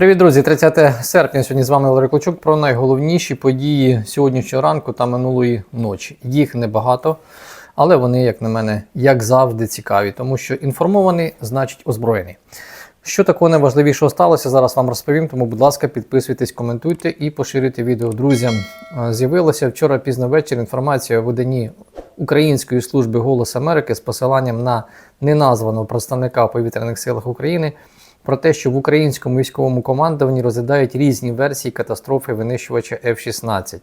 Привіт, друзі! 30 серпня. Сьогодні з вами Валерій Клочук про найголовніші події сьогоднішнього ранку та минулої ночі. Їх небагато, але вони, як на мене, як завжди, цікаві, тому що інформований значить озброєний. Що такого найважливішого сталося, зараз вам розповім. Тому, будь ласка, підписуйтесь, коментуйте і поширюйте відео друзям. Е, З'явилася вчора пізно ввечері інформація у виданні Української служби Голос Америки з посиланням на неназваного представника повітряних силах України про те, що в українському військовому командуванні розглядають різні версії катастрофи винищувача F-16.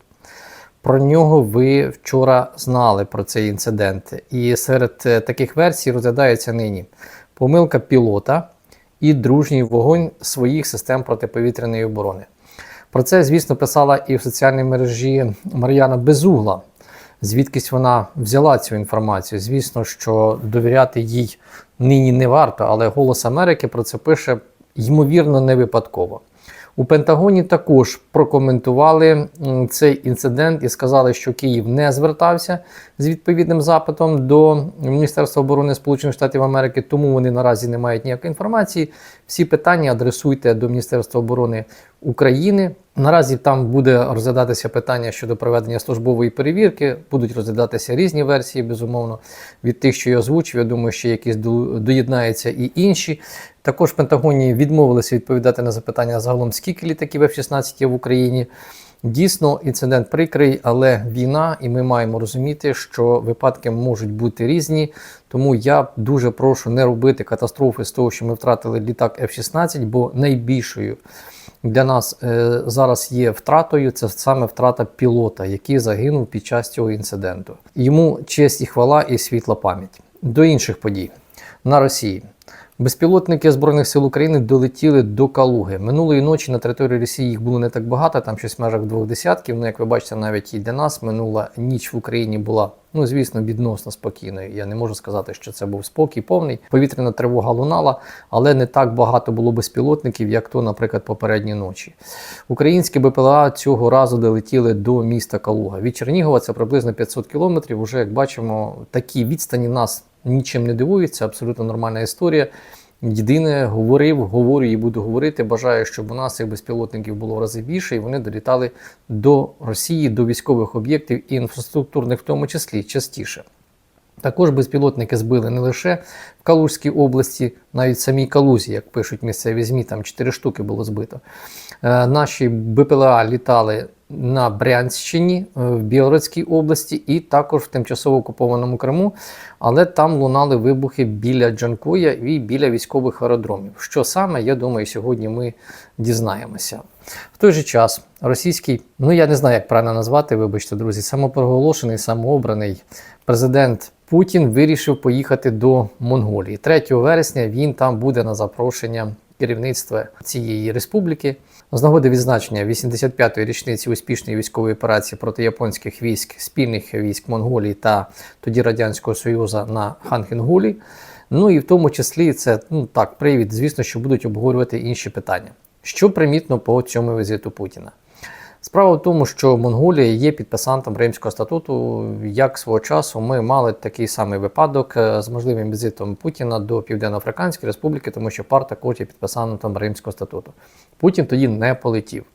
Про нього ви вчора знали про цей інцидент. І серед е, таких версій розглядається нині помилка пілота і дружній вогонь своїх систем протиповітряної оборони. Про це, звісно, писала і в соціальній мережі Мар'яна Безугла. Звідкись вона взяла цю інформацію. Звісно, що довіряти їй нині не варто, але Голос Америки про це пише ймовірно не випадково. У Пентагоні також прокоментували цей інцидент і сказали, що Київ не звертався з відповідним запитом до Міністерства оборони Сполучених Штатів Америки, тому вони наразі не мають ніякої інформації. Всі питання адресуйте до Міністерства оборони України. Наразі там буде розглядатися питання щодо проведення службової перевірки. Будуть розглядатися різні версії, безумовно, від тих, що я озвучив. Я думаю, що якісь доєднаються і інші. Також Пентагоні відмовилися відповідати на запитання загалом, скільки літаків F-16 є в Україні. Дійсно, інцидент прикрий, але війна, і ми маємо розуміти, що випадки можуть бути різні. Тому я дуже прошу не робити катастрофи з того, що ми втратили літак F-16, бо найбільшою для нас е, зараз є втратою. Це саме втрата пілота, який загинув під час цього інциденту. Йому честь і хвала і світла пам'ять. До інших подій на Росії. Безпілотники Збройних сил України долетіли до Калуги. Минулої ночі на території Росії їх було не так багато, там щось в межах двох десятків. Ну, як ви бачите, навіть і для нас минула ніч в Україні була, ну звісно, відносно спокійною. Я не можу сказати, що це був спокій повний. Повітряна тривога лунала, але не так багато було безпілотників, як то, наприклад, попередні ночі. Українські БПЛА цього разу долетіли до міста Калуга. Від Чернігова це приблизно 500 кілометрів. Уже як бачимо, такі відстані нас нічим не дивують. Це абсолютно нормальна історія. Єдине, говорив, говорю і буду говорити. Бажаю, щоб у нас цих безпілотників було в рази більше, і вони долітали до Росії, до військових об'єктів і інфраструктурних, в тому числі частіше. Також безпілотники збили не лише в Калужській області, навіть в самій Калузі, як пишуть місцеві ЗМІ, там 4 штуки було збито. Е, наші БПЛА літали на Брянщині, е, в Білоруській області і також в тимчасово окупованому Криму, але там лунали вибухи біля Джанкоя і біля військових аеродромів. Що саме, я думаю, сьогодні ми дізнаємося. В той же час російський, ну я не знаю, як правильно назвати, вибачте, друзі, самопроголошений, самообраний президент Путін вирішив поїхати до Монголії. 3 вересня він там буде на запрошення керівництва цієї республіки. З нагоди відзначення 85-ї річниці успішної військової операції проти японських військ, спільних військ Монголії та тоді Радянського Союзу на Ханхінгулі. Ну і в тому числі це ну так, привід, звісно, що будуть обговорювати інші питання. Що примітно по цьому візиту Путіна? Справа в тому, що Монголія є підписантом Римського статуту. Як свого часу ми мали такий самий випадок е, з можливим візитом Путіна до Південно-Африканської Республіки, тому що пар також є підписантом Римського статуту. Путін тоді не полетів.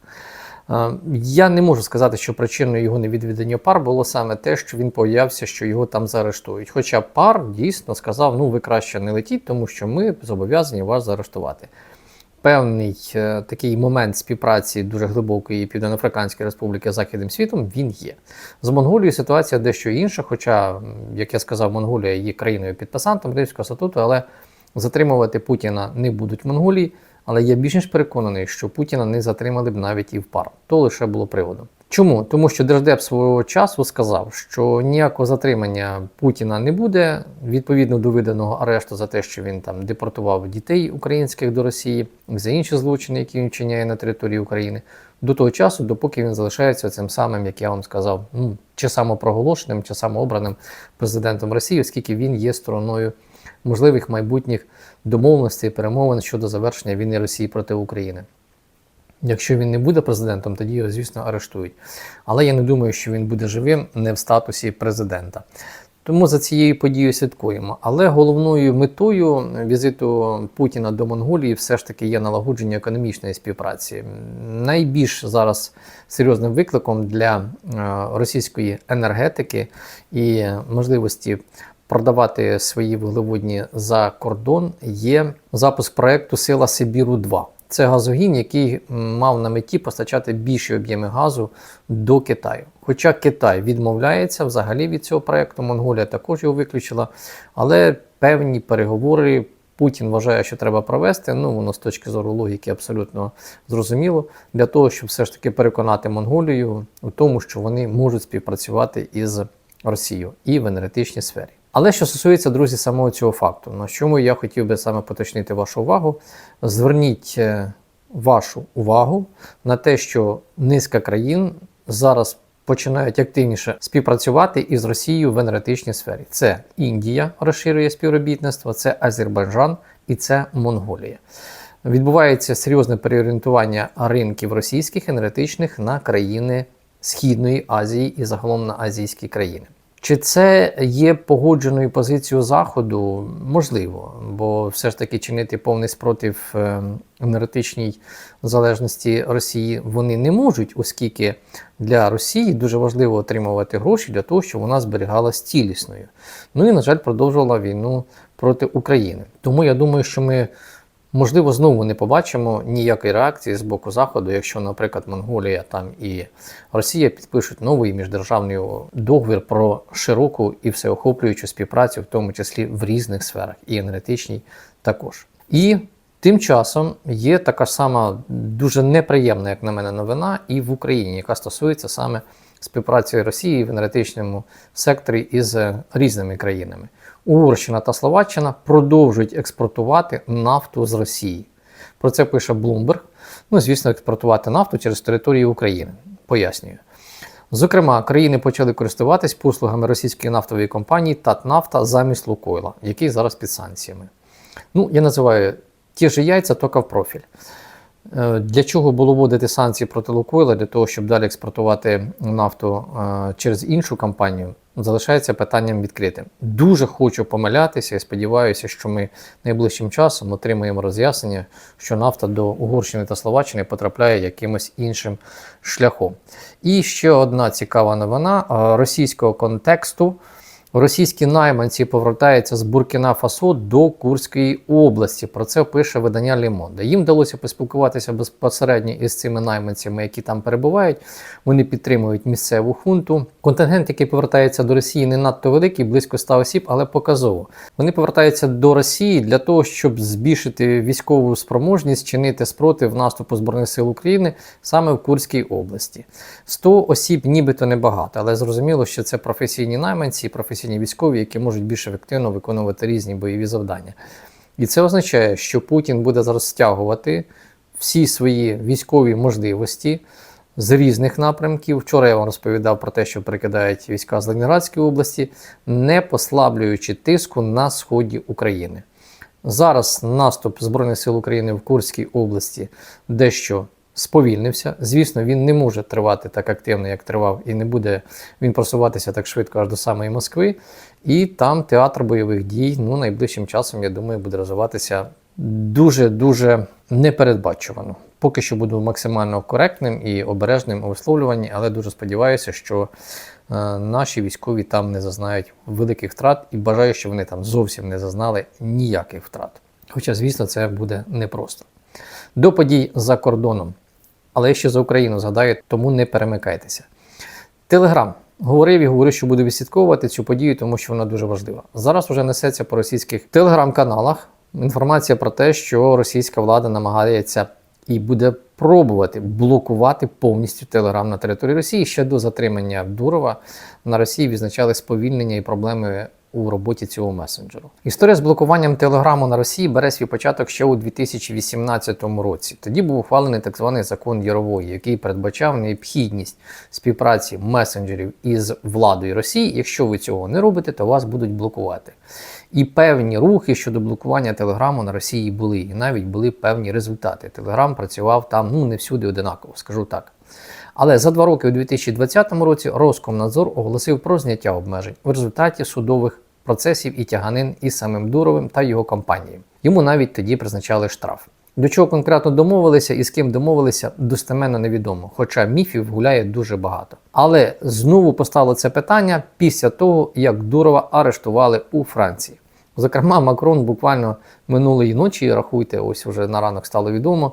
Е, Я не можу сказати, що причиною його невідвідання пар було саме те, що він боявся, що його там заарештують. Хоча пар дійсно сказав: ну ви краще не летіть, тому що ми зобов'язані вас заарештувати. Певний е, такий момент співпраці дуже глибокої Південно-Африканської Республіки з Західним світом він є. З Монголією ситуація дещо інша, хоча, як я сказав, Монголія є країною підписантом Римського статуту, але затримувати Путіна не будуть в Монголії. Але я більш ніж переконаний, що Путіна не затримали б навіть і в пар. То лише було приводом. Чому? Тому що Держдеп свого часу сказав, що ніякого затримання Путіна не буде відповідно до виданого арешту за те, що він там депортував дітей українських до Росії, за інші злочини, які він вчиняє на території України, до того часу, допоки він залишається цим самим, як я вам сказав, ну чи самопроголошеним, чи самообраним президентом Росії, оскільки він є стороною можливих майбутніх домовленостей перемовин щодо завершення війни Росії проти України. Якщо він не буде президентом, тоді його, звісно, арештують. Але я не думаю, що він буде живим не в статусі президента. Тому за цією подією слідкуємо. Але головною метою візиту Путіна до Монголії все ж таки є налагодження економічної співпраці. Найбільш зараз серйозним викликом для е, російської енергетики і можливості продавати свої вуглеводні за кордон є запуск проекту Сила Сибіру 2 це газогін, який мав на меті постачати більші об'єми газу до Китаю. Хоча Китай відмовляється взагалі від цього проекту, Монголія також його виключила, але певні переговори. Путін вважає, що треба провести. Ну, воно з точки зору логіки абсолютно зрозуміло, для того, щоб все ж таки переконати Монголію у тому, що вони можуть співпрацювати із Росією і в енергетичній сфері. Але що стосується, друзі, самого цього факту, на чому я хотів би саме поточнити вашу увагу, зверніть е, вашу увагу на те, що низка країн зараз починають активніше співпрацювати із Росією в енергетичній сфері. Це Індія розширює співробітництво, це Азербайджан і це Монголія. Відбувається серйозне переорієнтування ринків російських енергетичних на країни Східної Азії і загалом на азійські країни. Чи це є погодженою позицією Заходу? Можливо, бо все ж таки чинити повний спротив е, енергетичній залежності Росії вони не можуть, оскільки для Росії дуже важливо отримувати гроші для того, щоб вона зберігалась цілісною. Ну і, на жаль, продовжувала війну проти України. Тому я думаю, що ми. Можливо, знову не побачимо ніякої реакції з боку Заходу, якщо, наприклад, Монголія там і Росія підпишуть новий міждержавний договір про широку і всеохоплюючу співпрацю, в тому числі в різних сферах, і енергетичній також. І тим часом є така сама дуже неприємна, як на мене, новина, і в Україні, яка стосується саме співпраці Росії в енергетичному секторі із різними країнами. Угорщина та Словаччина продовжують експортувати нафту з Росії. Про це пише Bloomberg. Ну, звісно, експортувати нафту через територію України. Пояснюю. Зокрема, країни почали користуватись послугами російської нафтової компанії Татнафта замість Лукойла, який зараз під санкціями. Ну, я називаю ті ж яйця, тільки в профіль. Е, Для чого було вводити санкції проти Лукойла? Для того, щоб далі експортувати нафту е, через іншу компанію, залишається питанням відкритим. Дуже хочу помилятися і сподіваюся, що ми найближчим часом отримаємо роз'яснення, що нафта до Угорщини та Словаччини потрапляє якимось іншим шляхом. І ще одна цікава новина російського контексту. Російські найманці повертаються з Буркіна Фасо до Курської області. Про це пише видання Лімонда. Їм вдалося поспілкуватися безпосередньо із цими найманцями, які там перебувають. Вони підтримують місцеву хунту. Контингент, який повертається до Росії, не надто великий, близько 100 осіб, але показово. Вони повертаються до Росії для того, щоб збільшити військову спроможність, чинити спротив наступу збройних сил України саме в Курській області. 100 осіб, нібито небагато, але зрозуміло, що це професійні найманці, професійні військові, які можуть більш ефективно виконувати різні бойові завдання. І це означає, що Путін буде зараз стягувати всі свої військові можливості з різних напрямків. Вчора я вам розповідав про те, що прикидають війська з Ленінградської області, не послаблюючи тиску на сході України. Зараз наступ Збройних сил України в Курській області дещо сповільнився. Звісно, він не може тривати так активно, як тривав, і не буде він просуватися так швидко аж до самої Москви. І там театр бойових дій ну, найближчим часом, я думаю, буде розвиватися дуже-дуже непередбачувано. Поки що буду максимально коректним і обережним у висловлюванні, але дуже сподіваюся, що е, наші військові там не зазнають великих втрат і бажаю, що вони там зовсім не зазнали ніяких втрат. Хоча, звісно, це буде непросто. До подій за кордоном. Але я ще за Україну згадаю, тому не перемикайтеся. Телеграм говорив і говорив, що буду відслідковувати цю подію, тому що вона дуже важлива. Зараз вже несеться по російських телеграм-каналах інформація про те, що російська влада намагається і буде пробувати блокувати повністю Телеграм на території Росії. Ще до затримання Дурова на Росії відзначали сповільнення і проблеми у роботі цього месенджеру. Історія з блокуванням Телеграму на Росії бере свій початок ще у 2018 році. Тоді був ухвалений так званий закон Ярової, який передбачав необхідність співпраці месенджерів із владою Росії. Якщо ви цього не робите, то вас будуть блокувати. І певні рухи щодо блокування Телеграму на Росії були, і навіть були певні результати. Телеграм працював там ну не всюди одинаково, скажу так. Але за два роки у 2020 році Роскомнадзор оголосив про зняття обмежень в результаті судових процесів і тяганин із самим Дуровим та його компанією. Йому навіть тоді призначали штраф. До чого конкретно домовилися і з ким домовилися, достеменно невідомо, хоча міфів гуляє дуже багато. Але знову постало це питання після того, як Дурова арештували у Франції. Зокрема, Макрон буквально минулої ночі, рахуйте, ось вже на ранок стало відомо,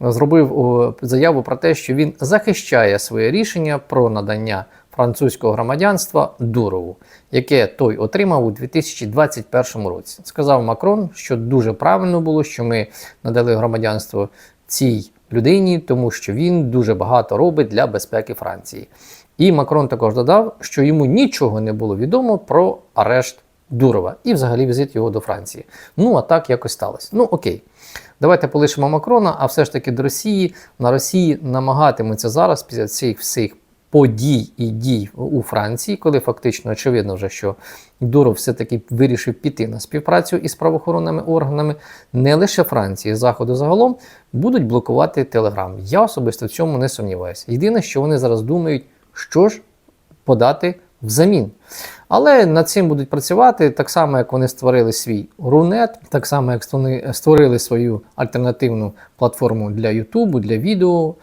зробив заяву про те, що він захищає своє рішення про надання французького громадянства Дурову, яке той отримав у 2021 році. Сказав Макрон, що дуже правильно було, що ми надали громадянство цій людині, тому що він дуже багато робить для безпеки Франції. І Макрон також додав, що йому нічого не було відомо про арешт Дурова і взагалі візит його до Франції. Ну а так якось сталося. Ну окей. Давайте полишимо Макрона, а все ж таки до Росії. На Росії намагатимуться зараз після цих всіх подій і дій у Франції, коли фактично очевидно вже, що Дуров все-таки вирішив піти на співпрацю із правоохоронними органами, не лише Франції, Заходу загалом, будуть блокувати Телеграм. Я особисто в цьому не сумніваюся. Єдине, що вони зараз думають, що ж подати взамін. Але над цим будуть працювати так само, як вони створили свій Рунет, так само, як вони створили свою альтернативну платформу для Ютубу, для відео,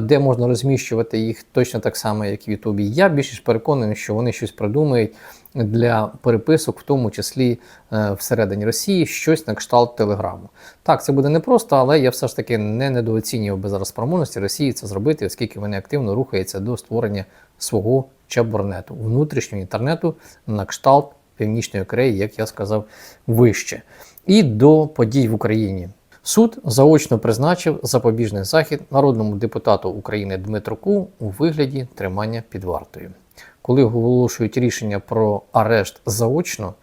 де можна розміщувати їх точно так само, як в Ютубі. Я більш переконаний, що вони щось придумають для переписок, в тому числі е, всередині Росії, щось на кшталт Телеграму. Так, це буде непросто, але я все ж таки не недооцінював би зараз спроможності Росії це зробити, оскільки вони активно рухаються до створення свого чаборнету, внутрішнього інтернету на кшталт Північної Кореї, як я сказав вище. І до подій в Україні. Суд заочно призначив запобіжний захід народному депутату України Дмитруку у вигляді тримання під вартою. Коли оголошують рішення про арешт заочно,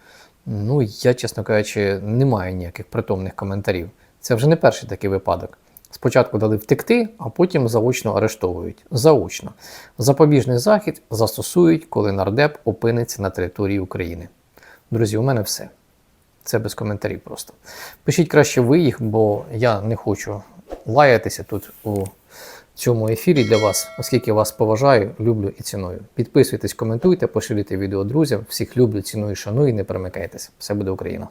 ну я, чесно кажучи, не маю ніяких притомних коментарів. Це вже не перший такий випадок. Спочатку дали втекти, а потім заочно арештовують. Заочно. Запобіжний захід застосують, коли нардеп опиниться на території України. Друзі, у мене все. Це без коментарів просто. Пишіть краще ви їх, бо я не хочу лаятися тут у цьому ефірі для вас, оскільки вас поважаю, люблю і ціную. Підписуйтесь, коментуйте, поширюйте відео друзям. Всіх люблю, ціную, шаную і не перемикайтеся. Все буде Україна!